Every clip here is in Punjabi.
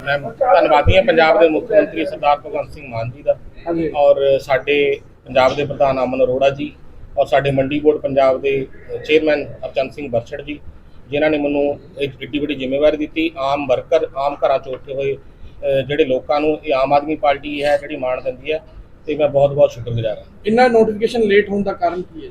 ਮੈਂ ਧੰਨਵਾਦੀ ਹਾਂ ਪੰਜਾਬ ਦੇ ਮੁੱਖ ਮੰਤਰੀ ਸਰਦਾਰ ਭਗਵੰਤ ਸਿੰਘ ਮਾਨ ਜੀ ਦਾ ਹਾਂਜੀ। ਔਰ ਸਾਡੇ ਪੰਜਾਬ ਦੇ ਪ੍ਰਧਾਨ ਅਮਨ ਅਰੋੜਾ ਜੀ ਔਰ ਸਾਡੇ ਮੰਡੀ ਬੋਰਡ ਪੰਜਾਬ ਦੇ ਚੇਅਰਮੈਨ ਅਰਚਨ ਸਿੰਘ ਬਰਛੜ ਜੀ ਜਿਨ੍ਹਾਂ ਨੇ ਮੈਨੂੰ ਵੱਡੀ ਜ਼ਿੰਮੇਵਾਰੀ ਦਿੱਤੀ। ਆਮ ਵਰਕਰ ਆਮ ਘਰਾਂ ਚੋਂ ਉੱਠੇ ਹੋਏ ਜਿਹੜੇ ਲੋਕਾਂ ਨੂੰ ਇਹ ਆਮ ਆਦਮੀ ਪਾਰਟੀ ਹੈ ਜਿਹੜੀ ਮਾਣ ਦਿੰਦੀ ਹੈ ਤੇ ਮੈਂ ਬਹੁਤ ਬਹੁਤ ਸ਼ੁਕਰਗੁਜ਼ਾਰ ਹਾਂ। ਇੰਨਾ ਨੋਟੀਫਿਕੇਸ਼ਨ ਲੇਟ ਹੋਣ ਦਾ ਕਾਰਨ ਕੀ ਹੈ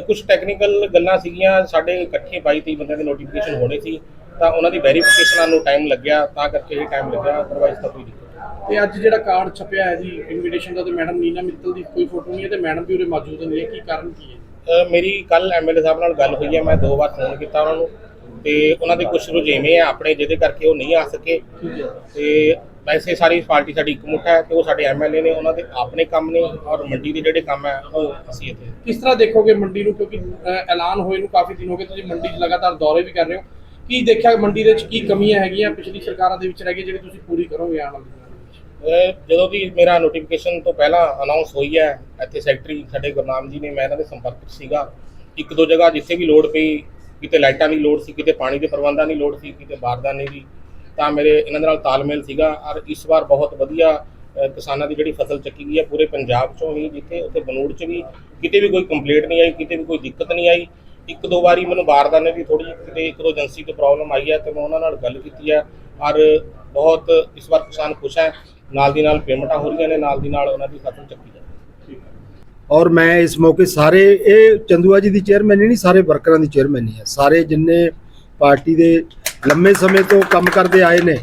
ਕੁਝ ਟੈਕਨੀਕਲ ਗੱਲਾਂ ਸੀਗੀਆਂ ਸਾਡੇ ਇਕੱਠੇ 22 23 ਬੰਦਿਆਂ ਦੇ ਨੋਟੀਫਿਕੇਸ਼ਨ ਹੋਣੇ ਸੀ ਤਾਂ ਉਹਨਾਂ ਦੀ ਵੈਰੀਫਿਕੇਸ਼ਨਾਂ ਨੂੰ ਟਾਈਮ ਲੱਗਿਆ ਤਾਂ ਕਰਕੇ ਇਹ ਟਾਈਮ ਲੱਗਿਆ ਅਦਰਵਾਈਜ਼ ਤਾਂ ਕੋਈ ਦਿੱਕਤ ਨਹੀਂ। ਤੇ ਅੱਜ ਜਿਹੜਾ ਕਾਰਡ ਛਪਿਆ ਹੈ ਜੀ ਇਨਵੀਟੇਸ਼ਨ ਦਾ ਤੇ ਮੈਡਮ ਨੀਨਾ ਮਿੱਤਲ ਦੀ ਕੋਈ ਫੋਟੋ ਨਹੀਂ ਹੈ ਤੇ ਮੈਡਮ ਵੀ ਉਰੇ ਮੌਜੂਦ ਨਹੀਂ ਹੈ ਕੀ ਕਾਰਨ ਕੀ ਹੈ ਮੇਰੀ ਕੱਲ ਐਮਐਲਏ ਸਾਹਿਬ ਨਾਲ ਗੱਲ ਹੋਈ ਹੈ ਮੈਂ ਦੋ ਵਾਰ ਫੋਨ ਕੀਤਾ ਉਹਨਾਂ ਨੂੰ ਤੇ ਉਹਨਾਂ ਦੇ ਕੁਝ ਰੁਝੇਵੇਂ ਆ ਆਪਣੇ ਜਿਹਦੇ ਕਰਕੇ ਉਹ ਨਹੀਂ ਆ ਸਕੇ। ਤੇ ਵੈਸੇ ਸਾਰੀ ਪਾਰਟੀ ਸਾਡੀ ਇਕਮੁੱਠ ਹੈ ਤੇ ਉਹ ਸਾਡੇ ਐਮਐਲਏ ਨੇ ਉਹਨਾਂ ਦੇ ਆਪਣੇ ਕੰਮ ਨੇ ਔਰ ਮੰਡੀ ਦੇ ਜਿਹੜੇ ਕੰਮ ਹੈ ਉਹ ਅਸੀਂ ਇੱਥੇ ਕਿਸ ਤਰ੍ਹਾਂ ਦੇਖੋਗੇ ਮੰਡੀ ਨੂੰ? ਕਿਉਂਕਿ ਐਲਾਨ ਹੋਏ ਨੂੰ ਕਾਫੀ ਦਿਨ ਹੋ ਗਏ ਤੁਸੀਂ ਮੰਡੀ 'ਚ ਲਗਾਤਾਰ ਦੌਰੇ ਵੀ ਕਰ ਰਹੇ ਹੋ। ਕੀ ਦੇਖਿਆ ਮੰਡੀ ਦੇ ਵਿੱਚ ਕੀ ਕਮੀਆਂ ਹੈਗੀਆਂ ਪਿਛਲੀ ਸਰਕਾਰਾਂ ਦੇ ਵਿੱਚ ਰਹਿ ਗਈ ਜਿਹੜੀ ਤੁਸੀਂ ਪੂਰੀ ਕਰੋਗੇ ਆਉਣ ਵਾਲੇ ਜਦੋਂ ਦੀ ਮੇਰਾ ਨੋਟੀਫਿਕੇਸ਼ਨ ਤੋਂ ਪਹਿਲਾਂ ਅਨਾਉਂਸ ਹੋਈ ਹੈ ਇੱਥੇ ਸੈਕਟਰੀ ਸਾਡੇ ਗੁਰਨਾਮ ਜੀ ਨੇ ਮੈਂ ਇਹਨਾਂ ਦੇ ਸੰਪਰਕ ਸੀਗਾ। ਇੱਕ ਦੋ ਜਗ੍ਹਾ ਜਿੱਥੇ ਵੀ ਲੋੜ ਪਈ ਕਿਤੇ ਲਾਈਟਾਂ ਦੀ ਲੋੜ ਸੀ ਕਿਤੇ ਪਾਣੀ ਦੇ ਪ੍ਰਬੰਧਾਂ ਦੀ ਲੋੜ ਸੀ ਕਿਤੇ ਬਾਰਦਾਨੇ ਦੀ ਤਾਂ ਮੇਰੇ ਇਹਨਾਂ ਦੇ ਨਾਲ ਤਾਲਮੇਲ ਸੀਗਾ ਔਰ ਇਸ ਵਾਰ ਬਹੁਤ ਵਧੀਆ ਕਿਸਾਨਾਂ ਦੀ ਜਿਹੜੀ ਫਸਲ ਚੱਕੀ ਗਈ ਹੈ ਪੂਰੇ ਪੰਜਾਬ 'ਚੋਂ ਹੀ ਜਿੱਥੇ ਉੱਥੇ ਬਨੂੜ 'ਚ ਵੀ ਕਿਤੇ ਵੀ ਕੋਈ ਕੰਪਲੇਂਟ ਨਹੀਂ ਆਈ ਕਿਤੇ ਵੀ ਕੋਈ ਦਿੱਕਤ ਨਹੀਂ ਆਈ। ਇੱਕ ਦੋ ਵਾਰੀ ਮੈਨੂੰ ਬਾਰਦਾਨੇ ਦੀ ਥੋੜੀ ਜਿਹੀ ਕਿਤੇ ਇੱਕ ਦੋ ਏਜੰਸੀ ਤੋਂ ਪ੍ਰੋਬਲਮ ਆਈ ਹੈ ਤੇ ਮੈਂ ਉਹਨਾਂ ਨਾਲ ਗੱਲ ਕੀਤੀ ਹੈ ਔਰ ਬਹੁਤ ਇਸ ਵਾਰ ਕਿਸਾਨ ਖੁਸ਼ ਹੈ। ਨਾਲ ਦੀ ਨਾਲ ਪੇਮੈਂਟਾਂ ਹੋ ਰਹੀਆਂ ਨੇ ਨਾਲ ਦੀ ਨਾਲ ਉਹਨਾਂ ਦੀ ਫਸਲ ਚੱਕੀ ਜਾ ਰਹੀ ਹੈ। ਠੀਕ ਹੈ। ਔਰ ਮੈਂ ਇਸ ਮੌਕੇ ਸਾਰੇ ਇਹ ਚੰਦੂਆ ਜੀ ਦੀ ਚੇਅਰਮੈਨ ਨਹੀਂ ਸਾਰੇ ਵਰਕਰਾਂ ਦੀ ਚੇਅਰਮੈਨ ਹੈ। ਸਾਰੇ ਜਿੰਨੇ ਪਾਰਟੀ ਦੇ ਲੰਮੇ ਸਮੇਂ ਤੋਂ ਕੰਮ ਕਰਦੇ ਆਏ ਨੇ।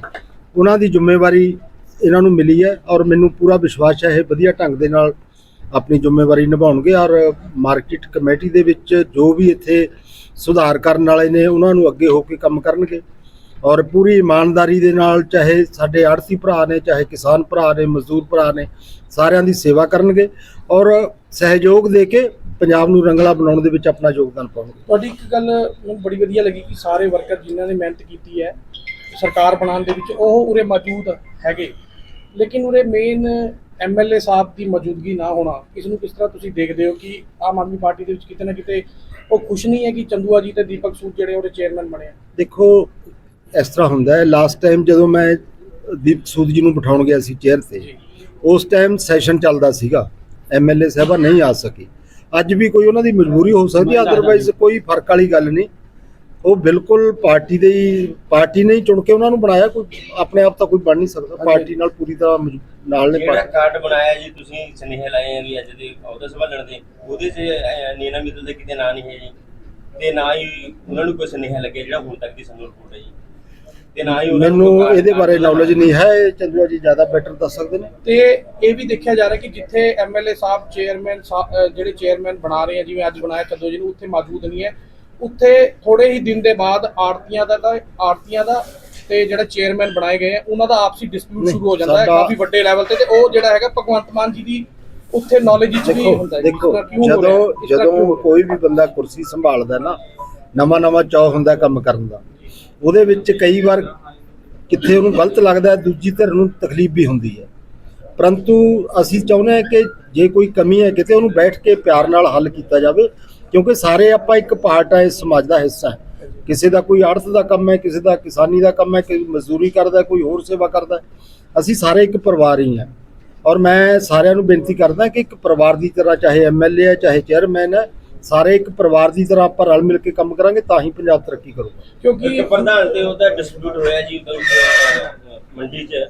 ਉਹਨਾਂ ਦੀ ਜ਼ਿੰਮੇਵਾਰੀ ਇਹਨਾਂ ਨੂੰ ਮਿਲੀ ਹੈ ਔਰ ਮੈਨੂੰ ਪੂਰਾ ਵਿਸ਼ਵਾਸ ਹੈ ਇਹ ਵਧੀਆ ਢੰਗ ਦੇ ਨਾਲ ਆਪਣੀ ਜ਼ਿੰਮੇਵਾਰੀ ਨਿਭਾਉਣਗੇ ਔਰ ਮਾਰਕੀਟ ਕਮੇਟੀ ਦੇ ਵਿੱਚ ਜੋ ਵੀ ਇੱਥੇ ਸੁਧਾਰ ਕਰਨ ਵਾਲੇ ਨੇ ਉਹਨਾਂ ਨੂੰ ਅੱਗੇ ਹੋ ਕੇ ਕੰਮ ਕਰਨਗੇ। ਔਰ ਪੂਰੀ ਇਮਾਨਦਾਰੀ ਦੇ ਨਾਲ ਚਾਹੇ ਸਾਡੇ ਆੜਤੀ ਭਰਾ ਨੇ, ਚਾਹੇ ਕਿਸਾਨ ਭਰਾ ਨੇ, ਮਜ਼ਦੂਰ ਭਰਾ ਨੇ, ਸਾਰਿਆਂ ਦੀ ਸੇਵਾ ਕਰਨਗੇ। ਔਰ ਸਹਿਯੋਗ ਦੇ ਕੇ ਪੰਜਾਬ ਨੂੰ ਰੰਗਲਾ ਬਣਾਉਣ ਦੇ ਵਿੱਚ ਆਪਣਾ ਯੋਗਦਾਨ ਪਾਉਣਗੇ। ਤੁਹਾਡੀ ਇੱਕ ਗੱਲ ਮੈਨੂੰ ਬੜੀ ਵਧੀਆ ਲੱਗੀ ਕਿ ਸਾਰੇ ਵਰਕਰ ਜਿਨ੍ਹਾਂ ਨੇ ਮਿਹਨਤ ਕੀਤੀ ਹੈ ਸਰਕਾਰ ਬਣਾਉਣ ਦੇ ਵਿੱਚ ਉਹ ਉਰੇ ਮੌਜੂਦ ਹੈਗੇ। ਲੇਕਿਨ ਉਰੇ ਮੇਨ ਐਮਐਲਏ ਸਾਹਿਬ ਦੀ ਮੌਜੂਦਗੀ ਨਾ ਹੋਣਾ ਇਸ ਨੂੰ ਕਿਸ ਤਰ੍ਹਾਂ ਤੁਸੀਂ ਦੇਖਦੇ ਹੋ ਕਿ ਆਮ ਆਦਮੀ ਪਾਰਟੀ ਦੇ ਵਿੱਚ ਕਿਤੇ ਨਾ ਕਿਤੇ ਉਹ ਖੁਸ਼ ਨਹੀਂ ਹੈ ਕਿ ਚੰਦੂਆ ਜੀ ਤੇ ਦੀਪਕ ਸੂਦ ਜਿਹੜੇ ਉਹਦੇ ਚੇਅਰਮੈਨ ਬਣੇ ਆ? ਦੇਖੋ ਇਸ ਤਰ੍ਹਾਂ ਹੁੰਦਾ ਹੈ ਲਾਸਟ ਟਾਈਮ ਜਦੋਂ ਮੈਂ ਦੀਪ ਸੂਦ ਜੀ ਨੂੰ ਬਿਠਾਉਣ ਗਿਆ ਸੀ ਚੇਅਰ ਤੇ ਉਸ ਟਾਈਮ ਸੈਸ਼ਨ ਚੱਲਦਾ ਸੀਗਾ ਐਮਐਲਏ ਸਾਹਿਬਾ ਨਹੀਂ ਆ ਸਕੇ। ਅੱਜ ਵੀ ਕੋਈ ਉਹਨਾਂ ਦੀ ਮਜਬੂਰੀ ਹੋ ਸਕਦੀ ਹੈ ਅਦਰਵਾਈਜ਼ ਕੋਈ ਫ਼ਰਕ ਵਾਲੀ ਗੱਲ ਨਹੀਂ। ਉਹ ਬਿਲਕੁਲ ਪਾਰਟੀ ਦੇ ਹੀ ਪਾਰਟੀ ਨੇ ਹੀ ਚੁਣ ਕੇ ਉਹਨਾਂ ਨੂੰ ਬਣਾਇਆ ਕੋਈ ਆਪਣੇ ਆਪ ਤਾਂ ਕੋਈ ਬਣ ਨਹੀਂ ਸਕਦਾ ਪਾਰਟੀ ਨਾਲ ਪੂਰੀ ਤਰ੍ਹਾਂ ਮਜ- ਨਾਲ ਨੇ ਜਿਹੜਾ ਪਾਰਟੀ। ਕਾਰਡ ਬਣਾਇਆ ਜੀ ਤੁਸੀਂ ਸੁਨੇਹੇ ਲਾਏ ਆ ਵੀ ਅੱਜ ਦੇ ਅਹੁਦੇ ਸੰਭਾਲਣ ਦੇ ਉਹਦੇ 'ਚ ਅਹ, ਨੀਨਾ ਮਿੱਤਲ ਦੇ ਕਿਤੇ ਨਾਂ ਨਹੀਂ ਹੈ ਜੀ। ਤੇ ਨਾ ਹੀ ਉਹਨਾਂ ਨੂੰ ਕੋਈ ਸੁਨੇਹਾ ਲੱਗਿਆ ਜਿਹੜਾ ਹੁਣ ਤੱਕ ਦੀ ਸਾਨੂੰ ਰਿਪੋਰਟ ਹੈ ਜੀ ਤੇ ਨਾ ਹੀ ਉਹਨਾਂ ਨੂੰ ਮੈਨੂੰ ਇਹਦੇ ਬਾਰੇ ਨੌਲੇਜ ਨਹੀਂ ਹੈ ਇਹ ਚੰਦੂਆ ਜੀ ਜ਼ਿਆਦਾ ਬੈਟਰ ਦੱਸ ਸਕਦੇ ਨੇ ਤੇ ਇਹ ਵੀ ਦੇਖਿਆ ਜਾ ਰਿਹਾ ਕਿ ਜਿੱਥੇ ਐਮਐਲਏ ਸਾਹਿਬ ਚੇਅਰਮੈਨ ਜਿਹੜੇ ਚੇਅਰਮੈਨ ਬਣਾ ਰਹੇ ਆ ਜਿਵੇਂ ਅੱਜ ਬਣਾਇਆ ਚੰਦੋ ਜੀ ਨੂੰ ਉੱਥੇ ਮੌਜੂਦ ਨਹੀਂ ਹੈ ਉੱਥੇ ਥੋੜੇ ਹੀ ਦਿਨ ਦੇ ਬਾਅਦ ਆੜਤੀਆਂ ਦਾ ਤਾਂ ਆੜਤੀਆਂ ਦਾ ਤੇ ਜਿਹੜਾ ਚੇਅਰਮੈਨ ਬਣਾਏ ਗਏ ਆ ਉਹਨਾਂ ਦਾ ਆਪਸੀ ਡਿਸਪਿਊਟ ਸ਼ੁਰੂ ਹੋ ਜਾਂਦਾ ਹੈ ਕਾਫੀ ਵੱਡੇ ਲੈਵਲ ਤੇ ਤੇ ਉਹ ਜਿਹੜਾ ਹੈਗਾ ਭਗਵੰਤ ਮਾਨ ਜੀ ਦੀ ਉੱਥੇ ਨੌਲੇਜ ਵਿੱਚ ਵੀ ਹੁੰਦਾ ਦੇਖੋ? ਜਦੋਂ ਜਦੋਂ? ਕੋਈ ਵੀ ਬੰਦਾ ਕੁਰਸੀ ਸੰਭਾਲਦਾ ਨਾ ਨਵਾਂ ਨਵਾਂ ਚਾਅ ਹੁੰਦਾ ਕੰਮ ਕਰਨ ਦਾ ਉਹਦੇ ਵਿੱਚ ਕਈ ਵਾਰ ਕਿੱਥੇ ਉਹਨੂੰ ਗਲਤ ਲੱਗਦਾ ਦੂਜੀ ਧਿਰ ਨੂੰ ਤਕਲੀਫ ਵੀ ਹੁੰਦੀ ਹੈ। ਪਰੰਤੂ ਅਸੀਂ ਚਾਹੁੰਦੇ ਹਾਂ ਕਿ ਜੇ ਕੋਈ ਕਮੀ ਹੈ, ਕਿਤੇ ਉਹਨੂੰ ਬੈਠ ਕੇ ਪਿਆਰ ਨਾਲ ਹੱਲ ਕੀਤਾ ਜਾਵੇ, ਕਿਉਂਕਿ ਸਾਰੇ ਆਪਾਂ ਇੱਕ ਪਾਰਟ ਆ ਇਸ ਸਮਾਜ ਦਾ ਹਿੱਸਾ ਹੈ। ਕਿਸੇ ਦਾ ਕੋਈ ਆੜਤ ਦਾ ਕੰਮ ਹੈ, ਕਿਸੇ ਦਾ ਕਿਸਾਨੀ ਦਾ ਕੰਮ ਹੈ, ਕੋਈ ਮਜ਼ਦੂਰੀ ਕਰਦਾ, ਕੋਈ ਹੋਰ ਸੇਵਾ ਕਰਦਾ ਅਸੀਂ ਸਾਰੇ ਇੱਕ ਪਰਿਵਾਰ ਹੀ ਹਾਂ। ਔਰ ਮੈਂ ਸਾਰਿਆਂ ਨੂੰ ਬੇਨਤੀ ਕਰਦਾ ਕਿ ਇੱਕ ਪਰਿਵਾਰ ਦੀ ਤਰ੍ਹਾਂ ਚਾਹੇ ਐਮਐਲਏ ਹੈ, ਚਾਹੇ ਚੇਅਰਮੈਨ ਹੈ ਸਾਰੇ ਇੱਕ ਪਰਿਵਾਰ ਦੀ ਤਰ੍ਹਾਂ ਆਪਾਂ ਰਲ ਮਿਲ ਕੇ ਕੰਮ ਕਰਾਂਗੇ ਤਾਂ ਹੀ ਪੰਜਾਬ ਤਰੱਕੀ ਕਰੂਗਾ। ਕਿਉਂਕਿ ਇੱਕ ਪ੍ਰਧਾਨ ਤੇ ਉਹਦਾ ਡਿਸਪਿਊਟ ਹੋਇਆ ਜੀ ਉਦੋਂ, ਅਹ, ਮੰਡੀ 'ਚ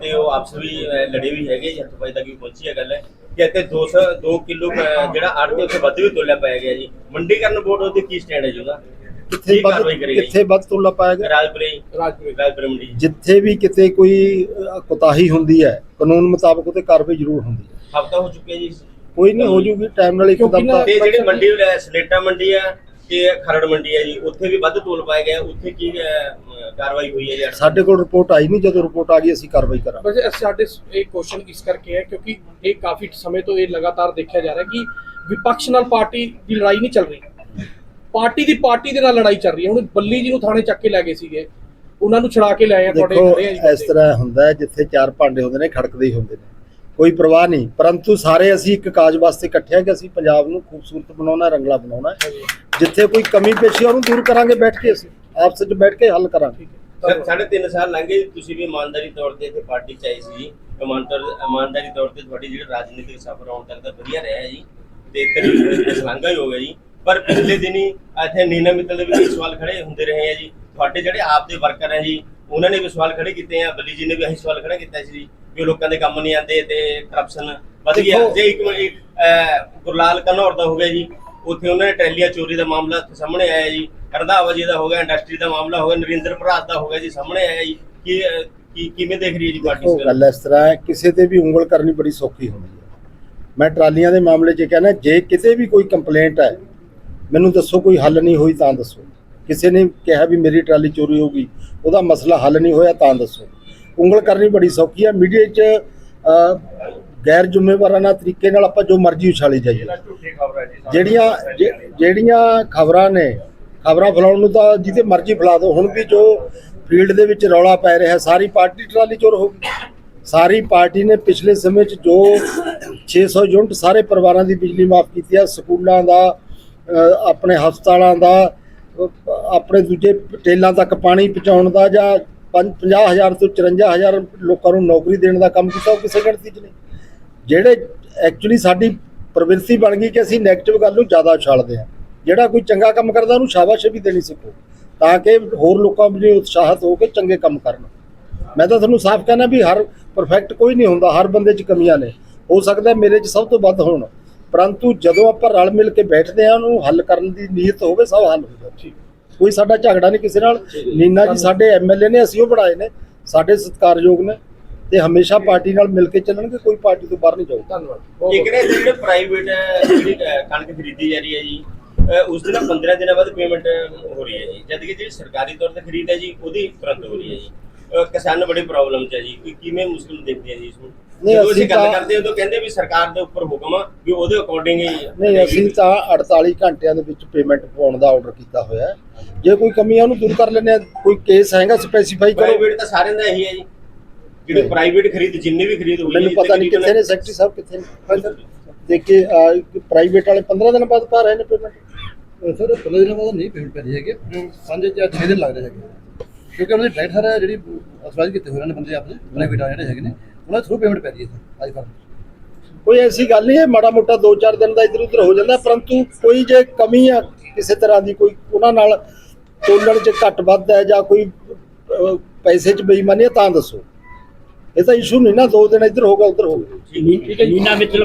ਤੇ ਉਹ ਆਪਸ ਵੀ ਅਹ, ਲੜੇ ਵੀ ਹੈਗੇ ਜੱਟ ਭਾਈ ਤੱਕ ਵੀ ਪਹੁੰਚੀ ਹੈ ਗੱਲ। ਕਿ ਇੱਥੇ 200 2 ਕਿਲੋ ਜਿਹੜਾ ਆੜਤੀ ਉੱਥੇ ਵੱਧ ਵੀ ਤੋਲਿਆ ਪਾਇਆ ਗਿਆ ਜੀ। ਮੰਡੀਕਰਨ ਬੋਰਡ ਉਹਦੇ ਕੀ ਸਟੈਂਡ ਹੈ ਜੀ ਉਹਦਾ? ਕਿੱਥੇ ਕੀ ਵੱਧ ਕਾਰਵਾਈ ਕਰੇਗਾ ਜੀ? ਕਿੱਥੇ ਵੱਧ ਤੁਲਨਾ ਪਾਇਆ ਗਿਆ? ਰਾਜਪੁਰੇ ਰਾਜਪੁਰੇ। ਰਾਜਪੁਰੇ ਮੰਡੀ ਜਿੱਥੇ ਵੀ ਕਿਤੇ ਕੋਈ ਅ, ਕੁਤਾਹੀ ਹੁੰਦੀ ਹੈ ਕਾਨੂੰਨ ਮੁਤਾਬਕ ਉਹਤੇ ਕਾਰਵਾਈ ਜ਼ਰੂਰ ਹੁੰਦੀ ਹੈ। ਹਫਤਾ ਹੋ ਚੁੱਕਿਆ ਜੀ ਕੋਈ ਨਹੀਂ ਹੋ ਜੂਗੀ ਟਾਈਮ ਨਾਲ ਕਿਉਂਕਿ ਇੱਕਦਮ ਨਾ- ਤਾਂ ਤੇ ਜਿਹੜੀ ਮੰਡੀ ਹੈ ਸਲੇਟਾ ਮੰਡੀ ਹੈ ਤੇ ਖਰੜ ਮੰਡੀ ਹੈ ਜੀ ਉੱਥੇ ਵੀ ਵੱਧ ਤੋਲ ਪਾਇਆ ਗਿਆ ਉੱਥੇ ਕੀ ਅਹ, ਕਾਰਵਾਈ ਹੋਈ ਹੈ ਜੀ? ਸਾਡੇ ਕੋਲ ਰਿਪੋਰਟ ਆਈ ਨਹੀਂ ਜਦੋਂ ਰਿਪੋਰਟ ਆ ਗਈ ਅਸੀਂ ਕਾਰਵਾਈ ਕਰਾਂਗੇ। ਵੈਸੇ ਅਸੀਂ ਸਾਡੇ ਸ- ਇਹ ਕੁਐਸਚਨ ਇਸ ਕਰਕੇ ਹੈ ਕਿਉਂਕਿ ਇਹ ਕਾਫੀ ਸਮੇਂ ਤੋਂ ਇਹ ਲਗਾਤਾਰ ਦੇਖਿਆ ਜਾ ਰਿਹਾ ਕਿ ਵਿਪਕਸ਼ ਨਾਲ ਪਾਰਟੀ ਦੀ ਲੜਾਈ ਨਹੀਂ ਚੱਲ ਰਹੀ। ਪਾਰਟੀ ਦੀ ਪਾਰਟੀ ਦੇ ਨਾਲ ਲੜਾਈ ਚੱਲ ਰਹੀ ਹੈ। ਹੁਣ ਬੱਲੀ ਜੀ ਨੂੰ ਥਾਣੇ ਚੱਕ ਕੇ ਲੈ ਗਏ ਸੀਗੇ। ਉਹਨਾਂ ਨੂੰ ਛੜਾ ਕੇ ਲਿਆਏ ਆ ਤੁਹਾਡੇ ਦੇਖੋ ਖੜੇ ਆ ਜੀ ਇਸ ਬੰਦੇ। ਤਰ੍ਹਾਂ ਹੁੰਦਾ ਹੈ ਜਿੱਥੇ ਚਾਰ ਭਾਂਡੇ ਹੁੰਦੇ ਨੇ ਖੜਕਦੇ ਹੀ ਹੁੰਦੇ ਨੇ। ਕੋਈ ਪਰਵਾਹ ਨਹੀਂ। ਪਰੰਤੂ ਸਾਰੇ ਅਸੀਂ ਇੱਕ ਕਾਜ ਵਾਸਤੇ ਇਕੱਠੇ ਆ ਕਿ ਅਸੀਂ ਪੰਜਾਬ ਨੂੰ ਖੂਬਸੂਰਤ ਬਣਾਉਣਾ, ਰੰਗਲਾ ਬਣਾਉਣਾ ਜਿੱਥੇ ਕੋਈ ਕਮੀ ਪੇਸ਼ੀ ਉਹਨੂੰ ਦੂਰ ਕਰਾਂਗੇ, ਬੈਠ ਕੇ ਅਸੀਂ। ਆਪਸ ਵਿੱਚ ਬੈਠ ਕੇ ਹੱਲ ਕਰਾਂਗੇ। ਸਾਢੇ ਤਿੰਨ ਸਾਲ ਲੰਘੇ ਤੁਸੀਂ ਵੀ ਇਮਾਨਦਾਰੀ ਤੌਰ ਤੇ ਇੱਥੇ ਪਾਰਟੀ ਚ ਆਏ ਸੀ। ਜੀ ਇਮਾਨਦਾਰ, ਇਮਾਨਦਾਰੀ ਤੌਰ ਤੇ ਤੁਹਾਡੀ ਜਿਹੜਾ ਰਾਜਨੀਤਿਕ ਸਫ਼ਰ ਆਉਣ ਤੱਕ ਦਾ ਵਧੀਆ ਰਿਹਾ ਜੀ। ਤੇ ਤਕਰੀਬਨ ਸ਼ਲਾਘਾ ਹੀ ਹੋ ਗਿਆ ਜੀ। ਪਰ ਪਿਛਲੇ ਦਿਨੀ ਇੱਥੇ ਨੀਨਾ ਮਿੱਤਲ ਦੇ ਵੀ ਸਵਾਲ ਖੜੇ ਹੁੰਦੇ ਰਹੇ ਆ ਜੀ। ਤੁਹਾਡੇ ਜਿਹੜੇ ਆਪ ਦੇ ਵਰਕਰ ਹੈ ਜੀ ਉਹਨਾਂ ਨੇ ਵੀ ਸਵਾਲ ਖੜੇ ਕੀਤੇ ਆ ਬੱਲੀ ਜੀ ਨੇ ਵੀ ਇਹੀ ਸਵਾਲ ਖੜਾ ਕੀਤਾ ਸੀ ਜੀ ਵੀ ਲੋਕਾਂ ਦੇ ਕੰਮ ਨਹੀਂ ਆਉਂਦੇ ਤੇ ਕਰਪਸ਼ਨ ਵਧ ਗਿਆ। ਜੇ ਇੱਕ ਗੁਰਲਾਲ ਘਨੌਰ ਦਾ ਹੋ ਗਿਆ ਜੀ ਉੱਥੇ ਉਹਨਾਂ ਨੇ ਟੈਲੀਆ ਚੋਰੀ ਦਾ ਮਾਮਲਾ ਸਾਹਮਣੇ ਆਇਆ ਜੀ ਰੰਧਾਵਾ ਜੀ ਦਾ ਹੋ ਗਿਆ ਇੰਡਸਟਰੀ ਦਾ ਮਾਮਲਾ ਹੋ ਗਿਆ ਨਰਿੰਦਰ ਭਰਾਤ ਦਾ ਹੋ ਗਿਆ ਜੀ ਸਾਹਮਣੇ ਆਇਆ ਜੀ। ਕਿ ਕੀ ਕਿਵੇਂ ਦੇਖ ਰਹੀ ਹੈ ਜੀ ਪਾਰਟੀ ਗੱਲ? ਇਸ ਤਰ੍ਹਾਂ ਹੈ ਕਿਸੇ ਤੇ ਵੀ ਉਂਗਲ ਕਰਨੀ ਬੜੀ ਸੌਖੀ ਹੁੰਦੀ ਹੈ। ਮੈਂ ਟਰਾਲੀਆਂ ਦੇ ਮਾਮਲੇ 'ਚ ਕਹਿੰਦਾ ਜੇ ਕਿਤੇ ਵੀ ਕੋਈ ਕੰਪਲੇਂਟ ਹੈ ਮੈਨੂੰ ਦੱਸੋ ਕੋਈ ਹੱਲ ਨਹੀਂ ਹੋਈ ਤਾਂ ਦੱਸੋ। ਕਿਸੇ ਨੇ ਕਿਹਾ ਵੀ ਮੇਰੀ ਟਰਾਲੀ ਚੋਰੀ ਹੋ ਗਈ ਉਹਦਾ ਮਸਲਾ ਹੱਲ ਨਹੀਂ ਹੋਇਆ ਤਾਂ ਦੱਸੋ। ਉਂਗਲ ਕਰਨੀ ਬੜੀ ਸੌਖੀ ਹੈ ਮੀਡੀਆ 'ਚ ਗੈਰ ਜ਼ਿੰਮੇਵਾਰਾਨਾ ਤਰੀਕੇ ਨਾਲ ਆਪਾਂ ਜੋ ਮਰਜ਼ੀ ਉਛਾਲੀ ਜਾਈਏ। ਜਿਹੜੀਆਂ ਜਿਹੜੀਆਂ ਖਬਰਾਂ ਨੇ ਖਬਰਾਂ ਫੈਲਾਉਣ ਨੂੰ ਤਾਂ ਜਿਹਦੇ ਮਰਜ਼ੀ ਫੈਲਾ ਦਿਓ ਹੁਣ ਵੀ ਜੋ ਫੀਲਡ ਦੇ ਵਿੱਚ ਰੌਲਾ ਪੈ ਰਿਹਾ ਸਾਰੀ ਪਾਰਟੀ ਟਰਾਲੀ ਚੋਰ ਹੋ ਗਈ। ਸਾਰੀ ਪਾਰਟੀ ਨੇ ਪਿਛਲੇ ਸਮੇਂ 'ਚ ਜੋ 600 ਯੂਨਿਟ ਸਾਰੇ ਪਰਿਵਾਰਾਂ ਦੀ ਬਿਜਲੀ ਮਾਫ ਕੀਤੀ ਹੈ ਸਕੂਲਾਂ ਦਾ ਆਪਣੇ ਹਸਪਤਾਲਾਂ ਦਾ ਆਪਣੇ ਦੂਜੇ ਟੇਲਾਂ ਤੱਕ ਪਾਣੀ ਪਹੁੰਚਾਉਣ ਦਾ ਜਾਂ 50000 ਤੋਂ 54000 ਲੋਕਾਂ ਨੂੰ ਨੌਕਰੀ ਦੇਣ ਦਾ ਕੰਮ ਕੀਤਾ, ਉਹ ਕਿਸੇ ਗਿਣਤੀ 'ਚ ਨਹੀਂ। ਜਿਹੜੇ ਐਕਚੁਅਲੀ ਸਾਡੀ ਪ੍ਰਵਿਰਤੀ ਬਣ ਗਈ ਕਿ ਅਸੀਂ 네ਗੇਟਿਵ ਗੱਲ ਨੂੰ ਜ਼ਿਆਦਾ ਉਛਾਲਦੇ ਹਾਂ। ਜਿਹੜਾ ਕੋਈ ਚੰਗਾ ਕੰਮ ਕਰਦਾ, ਉਹਨੂੰ ਸ਼ਾਬਾਸ਼ ਵੀ ਦੇਣੀ ਸਿੱਖੋ, ਤਾਂ ਕਿ ਹੋਰ ਲੋਕਾਂ ਵਿੱਚ ਉਤਸ਼ਾਹਤ ਹੋ ਕੇ ਚੰਗੇ ਕੰਮ ਕਰਨ। ਮੈਂ ਤਾਂ ਤੁਹਾਨੂੰ ਸਾਫ਼ ਕਹਿਣਾ ਵੀ ਹਰ ਪਰਫੈਕਟ ਕੋਈ ਨਹੀਂ ਹੁੰਦਾ, ਹਰ ਬੰਦੇ 'ਚ ਕਮੀਆਂ ਨੇ। ਹੋ ਸਕਦਾ ਮੇਰੇ 'ਚ ਸਭ ਤੋਂ ਵੱਧ ਹੋਣ। ਪਰੰਤੂ ਜਦੋਂ ਆਪਾਂ ਰਲ ਮਿਲ ਕੇ ਬੈਠਦੇ ਹਾਂ ਉਹਨੂੰ ਹੱਲ ਕਰਨ ਦੀ ਨੀਅਤ ਹੋਵੇ ਸਭ ਹੱਲ ਹੋ ਜਾਂਦਾ ਕੋਈ ਸਾਡਾ ਝਗੜਾ ਨਹੀਂ ਕਿਸੇ ਨਾਲ। ਨੀਨਾ ਜੀ ਸਾਡੇ ਐਮਐਲਏ ਨੇ ਅਸੀਂ ਉਹ ਬਣਾਏ ਨੇ। ਸਾਡੇ ਸਤਿਕਾਰਯੋਗ ਨੇ। ਤੇ ਹਮੇਸ਼ਾ ਪਾਰਟੀ ਨਾਲ ਮਿਲ ਕੇ ਚੱਲਣਗੇ ਕੋਈ ਪਾਰਟੀ ਤੋਂ ਬਾਹਰ ਨਹੀਂ ਜਾਊਗਾ। ਧੰਨਵਾਦ। ਇੱਕ ਨੇ ਜਿਹੜੇ ਪ੍ਰਾਈਵੇਟ ਜਿਹੜੀ ਕਣਕ ਖਰੀਦੀ ਜਾ ਰਹੀ ਹੈ ਜੀ ਉਸ ਦੀ ਨਾ 15 ਦਿਨਾਂ ਬਾਅਦ ਪੇਮੈਂਟ ਹੋ ਰਹੀ ਹੈ ਜੀ। ਜਦ ਕਿ ਜਿਹੜੀ ਸਰਕਾਰੀ ਤੌਰ ਤੇ ਖਰੀਦ ਹੈ ਜੀ ਉਹਦੀ ਤੁਰੰਤ ਹੋ ਰਹੀ ਹੈ ਜੀ। ਕਿਸਾਨ ਬੜੀ ਪ੍ਰੋਬਲਮ ਚ ਹੈ ਜੀ। ਕਿ ਕਿਵੇਂ ਮੁਸ਼ਕਿਲ ਦੇਖਦੇ ਆ ਜੀ ਇਸ ਨੂੰ? ਨਹੀਂ, ਜਦੋਂ ਅਸੀਂ ਅਸੀਂ ਗੱਲ ਤਾਂ- ਕਰਦੇ ਹਾਂ ਤਾਂ ਕਹਿੰਦੇ ਵੀ ਸਰਕਾਰ ਦੇ ਉੱਪਰ ਹੁਕਮ ਆ ਵੀ ਉਹਦੇ ਅਕੋਰਡਿੰਗ ਹੀ ਨਹੀਂ ਅਸੀਂ ਤਾਂ 48 ਘੰਟਿਆਂ ਦੇ ਵਿੱਚ ਪੇਮੈਂਟ ਪਾਉਣ ਦਾ ਆਰਡਰ ਕੀਤਾ ਹੋਇਆ ਹੈ। ਜੇ ਕੋਈ ਕਮੀ ਹੈ ਉਹਨੂੰ ਦੂਰ ਕਰ ਲੈਂਦੇ ਆ ਕੋਈ ਕੇਸ ਹੈਗਾ ਸਪੈਸੀਫਾਈ ਕਰੋ। ਪ੍ਰਾਈਵੇਟ ਤਾਂ ਸਾਰਿਆਂ ਦਾ ਇਹੀ ਹੈ ਜੀ। ਜਿਹੜੀ ਨਹੀਂ। ਪ੍ਰਾਈਵੇਟ ਖਰੀਦ ਜਿੰਨੀ ਵੀ ਖਰੀਦ ਹੋਈ ਮੈਨੂੰ ਹੈ, ਪਤਾ ਨਹੀਂ ਕਿੱਥੇ ਨੇ ਸੈਕਟਰੀ ਸਾਹਿਬ ਕਿੱਥੇ ਨੇ? ਦੇਖੇ ਪ੍ਰਾਈਵੇਟ ਵਾਲੇ 15 ਦਿਨ ਬਾਅਦ ਪਾ ਰਹੇ ਨੇ ਪੇਮੈਂਟ ਸਰ 15 ਦਿਨਾਂ ਬਾਅਦ ਨਹੀਂ ਪੇਮੈਂਟ ਪੈ ਰਹੀ ਹੈਗੀ। ਪੰਜ ਜਾਂ 6 ਦਿਨ ਲੱਗ ਰਹੇ ਹੈਗੇ। ਕਿਉਂਕਿ ਉਹਨਾਂ ਦੀ ਡਾਇਰੈਕਟ ਸਰ ਜਿਹੜੀ ਅਸਰਾਜ ਕੀਤੇ ਹੋਏ ਨੇ ਬੰਦੇ ਆਪਣੇ ਪ੍ਰਾਈਵੇਟ ਜਿਹੜੇ ਹੈਗੇ ਨੇ। ਉਹਨਾਂ ਥਰੂ ਪੇਮੈਂਟ ਪੈ ਰਹੀ ਹੈ ਸਰ ਅੱਜ ਕੱਲ੍ਹ ਕੋਈ ਐਸੀ ਗੱਲ ਨਹੀਂ ਹੈ ਮਾੜਾ ਮੋਟਾ 2-4 ਦਿਨ ਦਾ ਇੱਧਰ ਉੱਧਰ ਹੋ ਜਾਂਦਾ ਪਰੰਤੂ ਕੋਈ ਜੇ ਕਮੀ ਆ ਕਿਸੇ ਤਰ੍ਹਾਂ ਦੀ ਕੋਈ ਉਹਨਾਂ ਨਾਲ ਤੋਲਣ 'ਚ ਘੱਟ ਵੱਧ ਹੈ ਜਾਂ ਕੋਈ ਪੈਸੇ 'ਚ ਬੇਈਮਾਨੀ ਹੈ ਤਾਂ ਦੱਸੋ ਇਹ ਤਾਂ ਇਸ਼ੂ ਨਹੀਂ ਨਾ ਦੋ ਦਿਨ ਇੱਧਰ ਹੋਗਾ ਉੱਧਰ ਹੋਗਾ ਠੀਕ ਹੈ ਜੀ। ਨੀਨਾ ਮਿੱਤਲ